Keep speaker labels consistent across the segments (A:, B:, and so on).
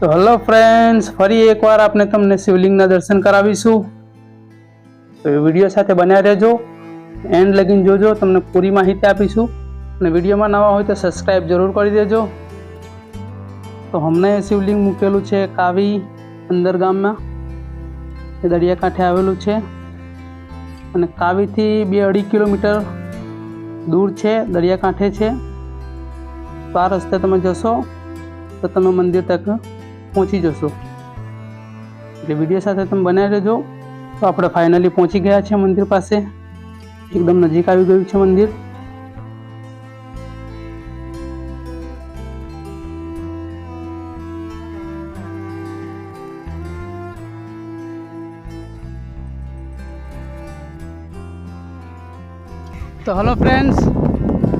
A: તો hello friends, ફરી એકવાર આપણે તમને શિવલિંગના દર્શન કરાવીશું. તો એ વીડિયો સાથે બન્યા રહેજો. એન્ડ લગીન જોજો, તમને પૂરી માહિતી આપીશું. અને વિડીયોમાં નવા હોય તો સબસ્ક્રાઈબ જરૂર કરી દેજો. તો હમણાં શિવલિંગ મૂકેલું છે કાવી અંદર ગામમાં. એ દરિયાકાંઠે આવેલું છે. અને કાવીથી બે અઢી કિલોમીટર દૂર છે, દરિયાકાંઠે છે. તો આ રસ્તે તમે જશો, તો તમે મંદિર તક પહોંચી જશો. એટલે વીડિયો સાથે તમે બનાવી લેજો. તો આપણે ફાઇનલી પહોંચી ગયા છે મંદિર પાસે. એકદમ નજીક આવી ગયું છે મંદિર. તો હલો ફ્રેન્ડ્સ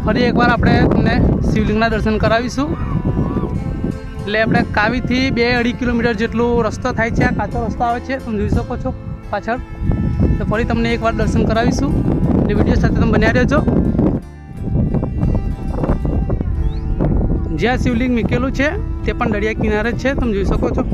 A: ફરી એકવાર આપણે તમને શિવલિંગના દર્શન કરાવીશું. એટલે આપણે કાવીથી બે અઢી કિલોમીટર જેટલો રસ્તો થાય છે, આ કાચો રસ્તો આવે છે, તમે જોઈ શકો છો પાછળ. તો ફરી તમને એકવાર દર્શન કરાવીશું એટલે વીડિયો સાથે તમે બન્યા રહેજો. જ્યાં શિવલિંગ મૂકેલું છે, તે પણ દરિયા કિનારે છે, તમે જોઈ શકો છો.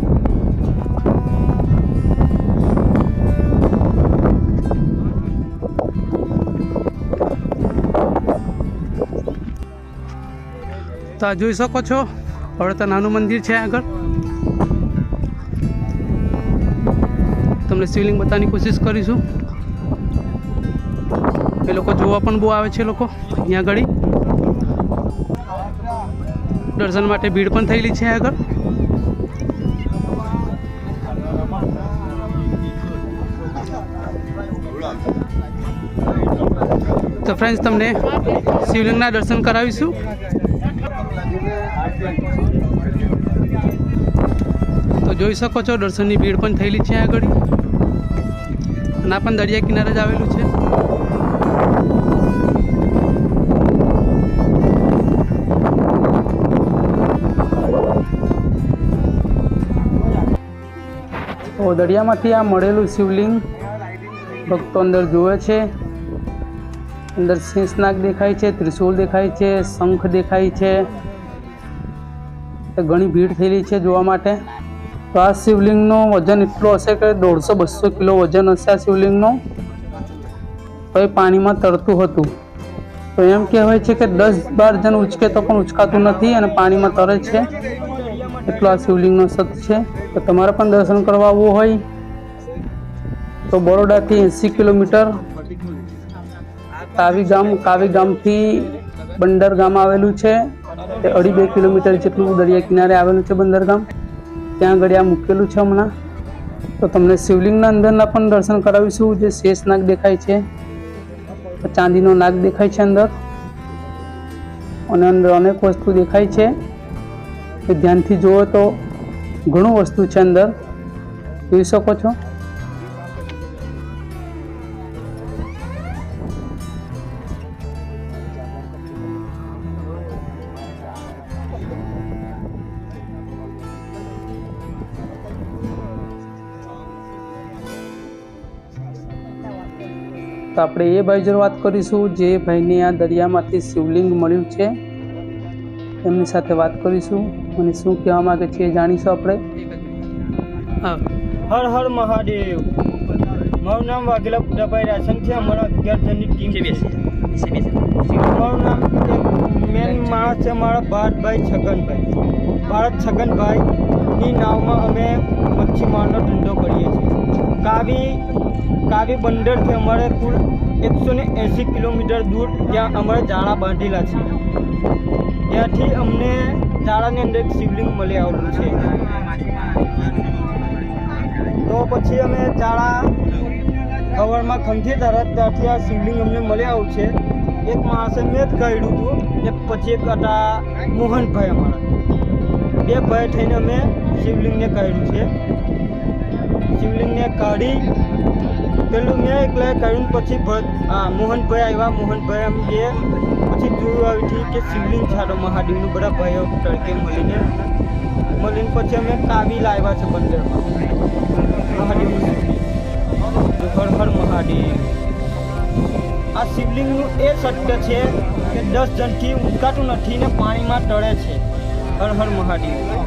A: તો જોઈ શકો છો તો નાનું મંદિર છે આગળ. તમને શિવલિંગ બતાવવાની કોશિશ કરીશું. એ લોકો જોવા પણ બહુ આવે છે લોકો, અહીંયા આગળ. દર્શન માટે ભીડ પણ થયેલી છે આગળ. તો ફ્રેન્ડ્સ તમને શિવલિંગના દર્શન કરાવીશું. જોઈ શકો છો, દર્શનની ભીડ પણ થયેલી છે આગળ. અને આ પણ દરિયા કિનારે જ આવેલું છે. તો દરિયામાંથી આ મળેલું શિવલિંગ ભક્તો અંદર જુએ છે. અંદર શેષનાગ દેખાય છે, ત્રિશૂળ દેખાય છે, શંખ દેખાય છે. ઘણી ભીડ થયેલી છે જોવા માટે. તો આ શિવલિંગનું વજન એટલું હશે કે દોઢસો બસો કિલો વજન હશે આ શિવલિંગનું? તો એ પાણીમાં તરતું હતું. તો એમ કહેવાય છે કે દસ બાર જણ ઉચકે તો પણ ઉચકાતું નથી અને પાણીમાં તરે છે. એટલો આ શિવલિંગનો સત છે. તો તમારે પણ દર્શન કરવા આવવું હોય. તો બરોડાથી એંસી કિલોમીટર કાવી ગામ, કાવી ગામથી બંદર ગામ આવેલું છે. અઢી બે કિલોમીટર જેટલું દરિયા કિનારે આવેલું છે બંદર ગામ. ત્યાં આગળ આ મૂકેલું છે હમણાં. તો તમને શિવલિંગના અંદરના પણ દર્શન કરાવીશું, જે શેષ નાગ દેખાય છે. ચાંદીનો નાગ દેખાય છે અંદર. અને અંદર અનેક વસ્તુ દેખાય છે. એ ધ્યાનથી જુઓ તો ઘણું વસ્તુ છે અંદર. જોઈ શકો છો? તો આપણે એ ભાઈ જોડે વાત કરીશું જે ભાઈને આ દરિયામાંથી શિવલિંગ મળ્યું છે. એમની સાથે વાત કરીશું અને શું કહેવા માંગે છે એ જાણીશું આપણે. હા.
B: હર હર મહાદેવ. મારું નામ વાઘેલા પૂજાભાઈ રાસન છે અમારા અગિયાર જણની ટીમ છે. મારું નામ માણસ છે મારા ભારતભાઈ છગનભાઈ. ભારત છગનભાઈની નાવમાં અમે મચ્છીમારનો ધંધો કરીએ છીએ. કાવી કાવી બંદરથી અમારે કુલ એકસો ને એંસી કિલોમીટર દૂર ત્યાં અમારે જાળા બાંધેલા છે. ત્યાંથી અમને જાળાની અંદર એક શિવલિંગ મળી આવેલું છે. તો પછી અમે ચાળા અવળમાં ખંખી તરત ત્યાંથી આ શિવલિંગ અમને મળી આવ્યું છે. એક માણસે મેં જ કર્યું હતું ને પછી એક હતા મોહનભાઈ અમારા. બે ભાઈ થઈને અમે શિવલિંગને કર્યું છે. શિવલિંગને કાઢી પેલું મેં એકલા કર્યું પછી હા મોહનભાઈ આવ્યા, મોહનભાઈ એમ કે પછી જોયું આવી કે શિવલિંગ છાડો મહાદેવનું, બધા ભાઈઓ તડકે મળીને મળીને પછી અમે કાવી લાવ્યા છે બંદરમાં મહાદેવનું હર હર મહાદેવ. આ શિવલિંગનું એ સત્ય છે કે દસ જણથી ઉચકાતું નથી ને પાણીમાં તળે છે. હર હર મહાદેવ.